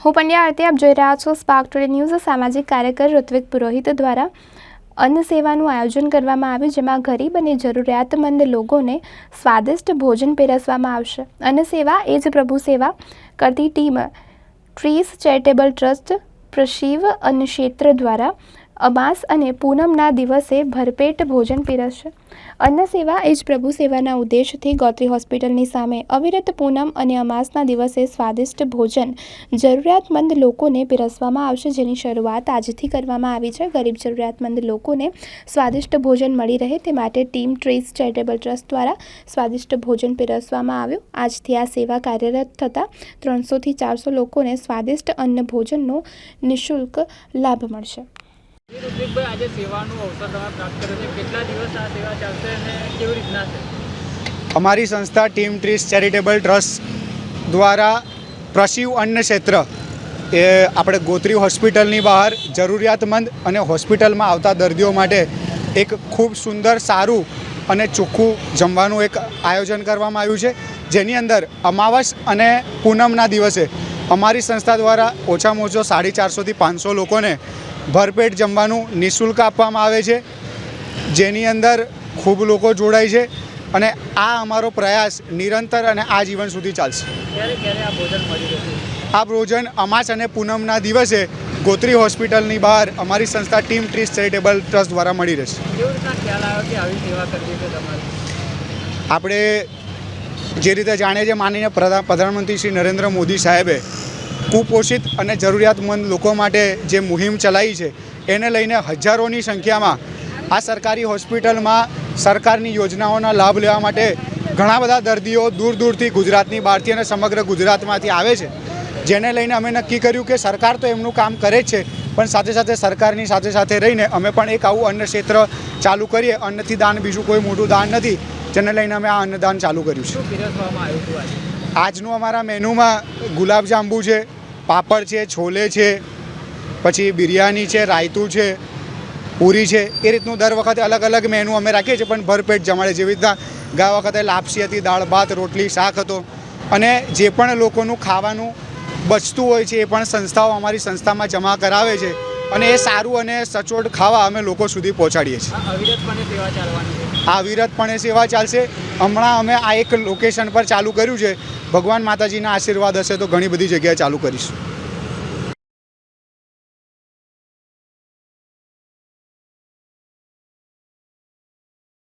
હું પંડ્યા આરતી, આપ જોઈ રહ્યા છો સ્પાર્ક ટુડે ન્યૂઝ સામાજિક કાર્યકર ઋત્વિક પુરોહિત દ્વારા અન્ન સેવાનું આયોજન કરવામાં આવ્યું, જેમાં ગરીબ અને જરૂરિયાતમંદ લોકોને સ્વાદિષ્ટ ભોજન પીરસવામાં આવશે. અન્ન સેવા એ જ પ્રભુ સેવા કરતી ટીમ ટ્રીસ ચેરિટેબલ ટ્રસ્ટ પ્રશિવ અન્ન ક્ષેત્ર દ્વારા અમાસ અને પૂનમના દિવસે ભરપેટ ભોજન પીરસશે અન્ન સેવા એ જ પ્રભુ સેવાના ઉદ્દેશથી ગોત્રી હોસ્પિટલની સામે અવિરત પૂનમ અને અમાસના દિવસે સ્વાદિષ્ટ ભોજન જરૂરિયાતમંદ લોકોને પીરસવામાં આવશે, જેની શરૂઆત આજથી કરવામાં આવી છે. ગરીબ જરૂરિયાતમંદ લોકોને સ્વાદિષ્ટ ભોજન મળી રહે તે માટે ટીમ ટ્રીસ ચેરિટેબલ ટ્રસ્ટ દ્વારા સ્વાદિષ્ટ ભોજન પીરસવામાં આવ્યું. આજથી આ સેવા કાર્યરત થતાં ત્રણસોથી ચારસો લોકોને સ્વાદિષ્ટ અન્ન ભોજનનો નિઃશુલ્ક લાભ મળશે. અમારી સંસ્થા ટીમ ટ્રીસ ચેરિટેબલ ટ્રસ્ટ દ્વારા પ્રસિવ અન્ન ક્ષેત્ર, એ આપણે ગોત્રી હોસ્પિટલની બહાર જરૂરિયાતમંદ અને હોસ્પિટલમાં આવતા દર્દીઓ માટે એક ખૂબ સુંદર, સારું અને ચોખ્ખું જમવાનું એક આયોજન કરવામાં આવ્યું છે. જેની અંદર અમાવસ અને પૂનમના દિવસે અમારી સંસ્થા દ્વારા ઓછામાં ઓછો સાડી ચારસોથી પાંચસો લોકોને ભરપેટ જમવાનું નિઃશુલ્ક આપવામાં આવે છે જેની અંદર ખૂબ લોકો જોડાય છે અને આ અમારો પ્રયાસ નિરંતર અને આજીવન સુધી ચાલશે. આ ભોજન આ અમાસ અને પૂનમના દિવસે ગોત્રી હોસ્પિટલની બહાર અમારી સંસ્થા ટીમ ટ્રીસ ચેરિટેબલ ટ્રસ્ટ દ્વારા મળી રહેશે. આપણે જે રીતે જાણે છે માનીને પ્રધા- પ્રધાનમંત્રી શ્રી નરેન્દ્ર મોદી સાહેબે કુપોષિત અને જરૂરિયાતમંદ લોકો માટે જે મુહિમ ચલાવી છે, એને લઈને હજારોની સંખ્યામાં આ સરકારી હોસ્પિટલમાં સરકારની યોજનાઓના લાભ લેવા માટે ઘણા બધા દર્દીઓ દૂર દૂરથી ગુજરાતની બહારથી અને સમગ્ર ગુજરાતમાંથી આવે છે. જેને લઈને અમે નક્કી કર્યું કે સરકાર તો એમનું કામ કરે જ છે પણ સાથે સાથે સરકારની સાથે સાથે રહીને અમે પણ એક આવું અન્ન ક્ષેત્ર ચાલુ કરીએ. અન્નથી દાન બીજું કોઈ મોટું દાન નથી. જેને લઈને અમે આ અન્નદાન ચાલુ કર્યું છે. આજનું અમારા મેનુમાં ગુલાબજાંબુ છે, પાપડ છે, છોલે છે, પછી બિરયાની છે, રાયતું છે, પૂરી છે. એ રીતનું દર વખતે અલગ અલગ મેનુ અમે રાખીએ છીએ, પણ ભરપેટ જમાડે જેવી રીતના ગયા વખતે લાપસી હતી, દાળ, ભાત, રોટલી, શાક હતો. અને જે પણ લોકોનું ખાવાનું બચતું હોય છે એ પણ સંસ્થાઓ અમારી સંસ્થામાં જમા કરાવે છે અને એ સારું અને સચોટ ખાવા અમે લોકો સુધી પહોંચાડીએ છીએ. આ વિરતપણે સેવા ચાલશે. હમણાં અમે આ એક લોકેશન પર ચાલુ કર્યું છે. ભગવાન માતાજીના આશીર્વાદ હશે તો ઘણી બધી જગ્યાએ ચાલુ કરીશું.